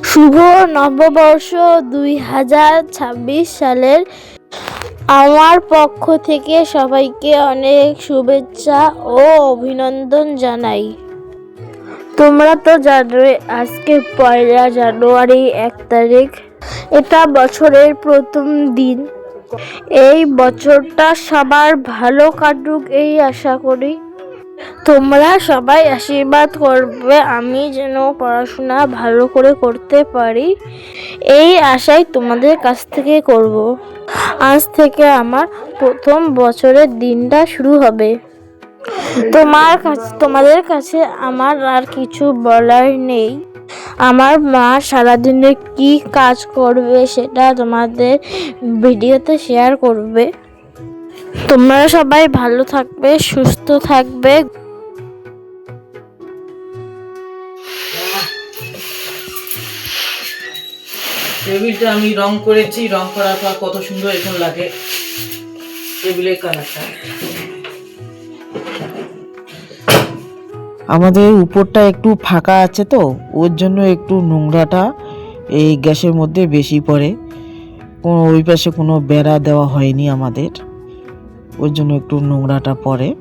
শুভ নববর্ষ দুই হাজার ছাব্বিশ সালের আমার পক্ষ থেকে সবাইকে অনেক শুভেচ্ছা ও অভিনন্দন জানাই। তোমরা তো জানোই, আজকে পয়লা জানুয়ারি এক তারিখ। এটা বছরের প্রথম দিন। এই বছরটা সবার ভালো কাটুক এই আশা করি। তোমরা সবাই আশীর্বাদ করবে, আমি যেন পড়াশোনা ভালো করে করতে পারি। এই আশাই তোমাদের কাছ থেকে করব। আজ থেকে আমার প্রথম বছরের দিনটা শুরু হবে। তোমার কাছে, তোমাদের কাছে আমার আর কিছু বলার নেই। আমার মা সারাদিনে কি কাজ করবে সেটা তোমাদের ভিডিওতে শেয়ার করবে। তোমরা সবাই ভালো থাকবে সুস্থ থাকবে। টেবিলটা আমি রং করেছি রং করার পর কত সুন্দর এখন লাগে। টেবিলের কালারটা। আমাদের উপরটা একটু ফাঁকা আছে তো ওর জন্য একটু নোংরাটা এই গ্যাসের মধ্যে বেশি পড়ে। কোনো ওই পাশে কোনো বেড়া দেওয়া হয়নি আমাদের। ওর জন্য একটু নোংরাটা পড়ে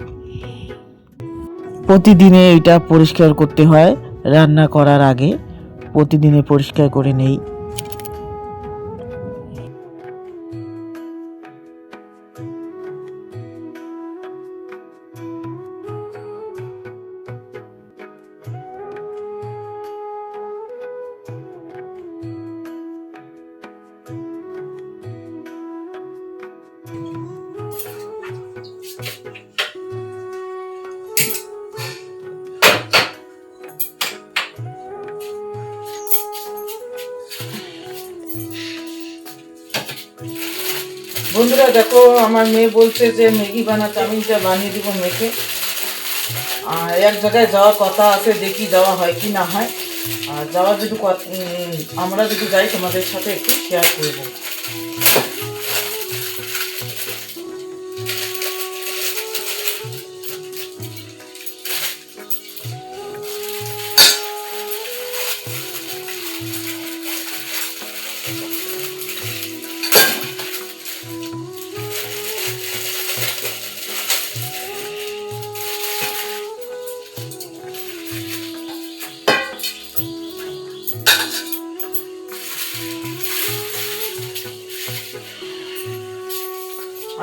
প্রতিদিনে এটা পরিষ্কার করতে হয়, রান্না করার আগে। প্রতিদিনে পরিষ্কার করে নেই। বন্ধুরা, দেখো, আমার মেয়ে বলছে যে, ম্যাগি বানা চাউমিনটা বানিয়ে দিব মেয়েকে। আর এক জায়গায় যাওয়ার কথা আছে, দেখি যাওয়া হয় কি না হয়। আর যাওয়ার যদি আমরা যদি যাই, তোমাদের সাথে একটু শেয়ার করব।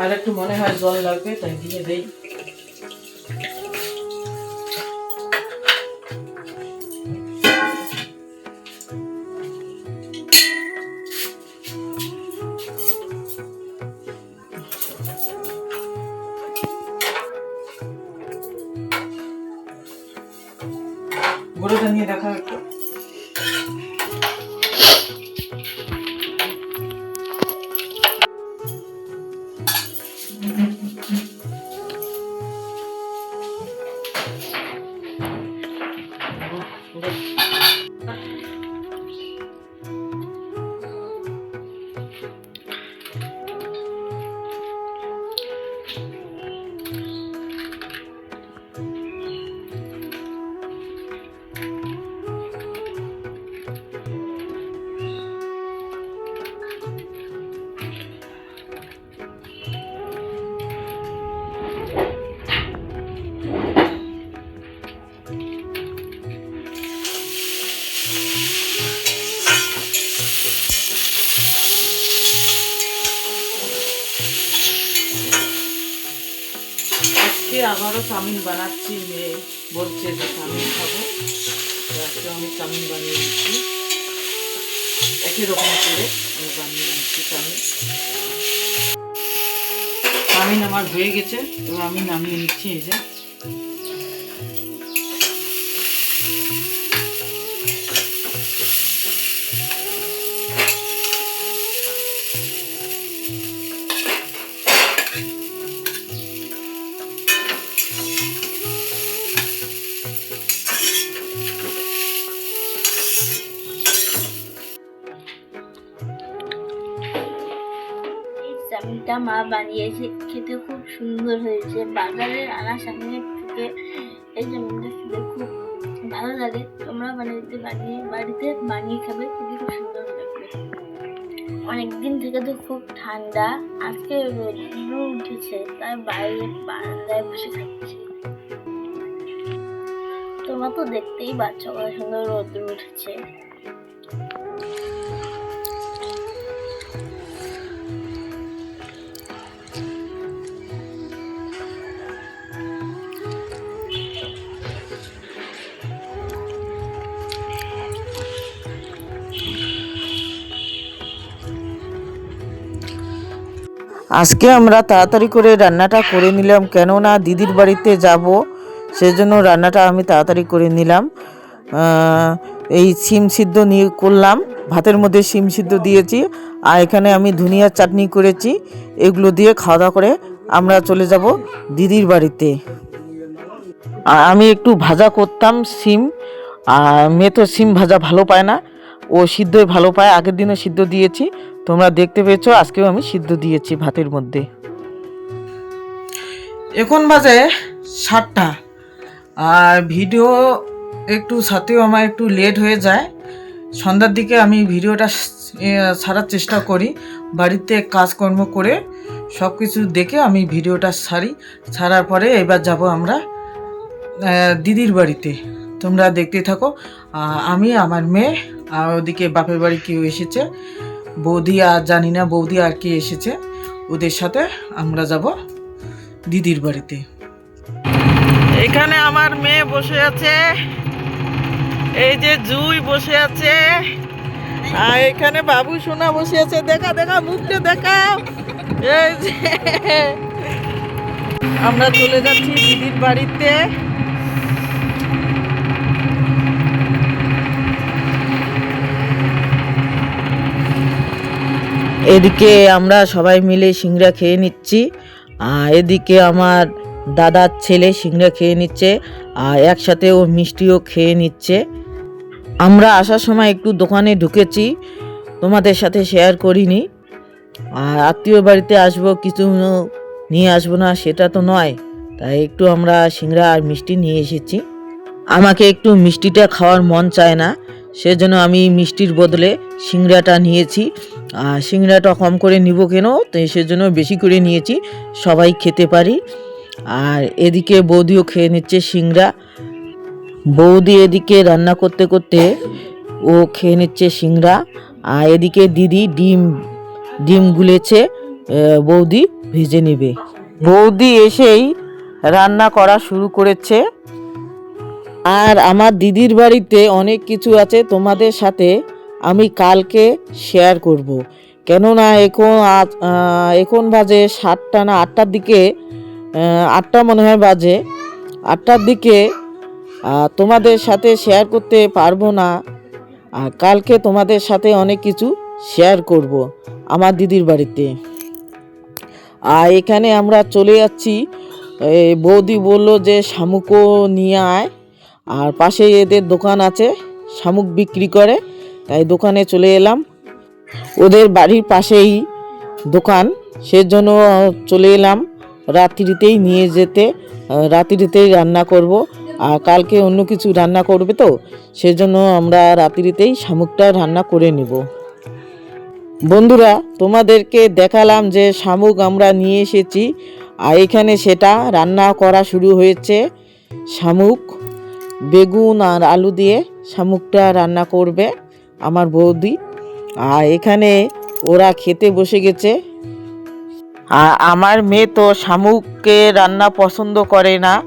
আর একটু মনে হয় জল লাগবে তাই দিয়ে দেই গুঁড়োটা নিয়ে দেখা আবারও চাউমিন বানাচ্ছি মেয়ে বলছে যে চাউমিন খাব। আজকে আমি চাউমিন বানিয়ে দিচ্ছি। একই রকম করে আমি বানিয়ে নিচ্ছি চাউমিন। চাউমিন আমার হয়ে গেছে, এবার আমি নামিয়ে নিচ্ছি এই যে। চাউমিনটা মা বানিয়েছে, খেতে খুব সুন্দর হয়েছে। বাজারের আনা চাউমিনের থেকে এই চাউমিনটা খেতে খুব ভালো লাগে। তোমরা বানিয়ে বানিয়ে বাড়িতে বানিয়ে খাবে খুবই খুব সুন্দর লাগবে। অনেকদিন থেকে তো খুব ঠান্ডা, আজকে রোদ্র উঠেছে, তাই বাইরে বারান্দায় বসে থাকছি তোমরা তো দেখতেই পাচ্ছ কত সুন্দর রোদ্র উঠেছে। আজকে আমরা তাড়াতাড়ি করে রান্নাটা করে নিলাম, কেননা দিদির বাড়িতে যাব, সেজন্য রান্নাটা আমি তাড়াতাড়ি করে নিলাম। এই সিম সিদ্ধ নিয়ে করলাম, ভাতের মধ্যে সিম সিদ্ধ দিয়েছি, আর এখানে আমি ধনিয়ার চাটনি করেছি, এগুলো দিয়ে খাওয়া দাওয়া করে আমরা চলে যাব দিদির বাড়িতে। আমি একটু ভাজা করতাম সিম আর মেয়ে তো সিম ভাজা ভালো পায় না, ও সিদ্ধই ভালো পায়, আগের দিনও সিদ্ধ দিয়েছি তোমরা দেখতে পেয়েছ, আজকেও আমি সিদ্ধ দিয়েছি ভাতের মধ্যে। এখন বাজে সাতটা। আর ভিডিও একটু সাথেও আমার একটু লেট হয়ে যায়। সন্ধ্যার দিকে আমি ভিডিওটা সারার চেষ্টা করি, বাড়িতে কাজকর্ম করে সব কিছু দেখে আমি ভিডিওটা সারি। সারার পরে এবার যাব আমরা দিদির বাড়িতে। তোমরা দেখতে থাকো। আমি, আমার মেয়ে, আর ওদিকে বাপের বাড়ি কেউ এসেছে। বৌদি আর জানি না, বৌদি আর কে এসেছে, ওদের সাথে আমরা যাব দিদির বাড়িতে। এখানে আমার মেয়ে বসে আছে, এই যে জুই বসে আছে, আর এখানে বাবু সোনা বসে আছে, দেখা দেখা, মুখটা দেখা। এই যে, আমরা চলে যাচ্ছি দিদির বাড়িতে। এদিকে আমরা সবাই মিলে সিংড়া খেয়ে নিচ্ছি, আর এদিকে আমার দাদার ছেলে সিংড়া খেয়ে নিচ্ছে, আর একসাথে ও মিষ্টিও খেয়ে নিচ্ছে। আমরা আসার সময় একটু দোকানে ঢুকেছি, তোমাদের সাথে শেয়ার করিনি। আর আত্মীয় বাড়িতে আসব, কিছু নিয়ে আসব না, সেটা তো নয়। তাই একটু আমরা সিংড়া আর মিষ্টি নিয়ে এসেছি। আমাকে একটু মিষ্টিটা খাওয়ার মন চায় না, সেজন্য আমি মিষ্টির বদলে সিংড়াটা নিয়েছি। আর সিংড়াটা কম করে নিব কেন? তো সেজন্য বেশি করে নিয়েছি। সবাই খেতে পারি। আর এদিকে বৌদিও খেয়ে নিচ্ছে সিংড়া বৌদি এদিকে রান্না করতে করতে ও খেয়ে নিচ্ছে সিংড়া আর এদিকে দিদি ডিম ডিম গুলেছে বৌদি ভেজে নেবে। বৌদি এসেই রান্না করা শুরু করেছে। আর আমার দিদির বাড়িতে অনেক কিছু আছে তোমাদের সাথে। আমি কালকে শেয়ার করব। কেননা এখন এখন বাজে সাতটা না আটটার দিকে আটটা মনে হয় বাজে। আটটার দিকে তোমাদের সাথে শেয়ার করতে পারব না। আর কালকে তোমাদের সাথে অনেক কিছু শেয়ার করব আমার দিদির বাড়িতে। আর এখানে আমরা চলে যাচ্ছি। বৌদি বলল যে শামুকও নিয়ে আয়। আর পাশে এদের দোকান আছে, শামুক বিক্রি করে। তাই দোকানে চলে এলাম। ওদের বাড়ির পাশেই দোকান। সেজন্য চলে এলাম রাত্রিতেই নিয়ে যেতে। রাত্রিতেই রান্না করব। আর কালকে অন্য কিছু রান্না করবে তো? সেজন্য আমরা রাত্রিতেই শামুকটা রান্না করে নেব। বন্ধুরা, তোমাদেরকে দেখালাম যে শামুক আমরা নিয়ে এসেছি। আর এখানে সেটা রান্না করা শুরু হয়েছে। শামুক, বেগুন আর আলু দিয়ে শামুকটা রান্না করবে। আমার বৌদি। আর এখানে ওরা খেতে বসে গেছে। আর আমার মেয়ে তো শামুককে রান্না পছন্দ করে না।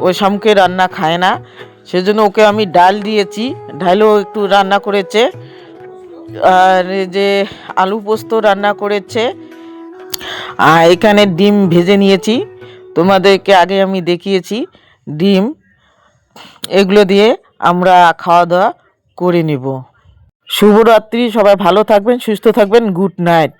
ও শামুকে রান্না খায় না। সেজন্য ওকে আমি ডাল দিয়েছি। ডালও একটু রান্না করেছে। আর যে আলু পোস্ত রান্না করেছে। আর এখানে ডিম ভেজে নিয়েছি। তোমাদেরকে আগে আমি দেখিয়েছি ডিম। এগুলো দিয়ে আমরা খাওয়া দাওয়া করে নেব। শুভরাত্রি সবাই ভালো থাকবেন সুস্থ থাকবেন গুড নাইট।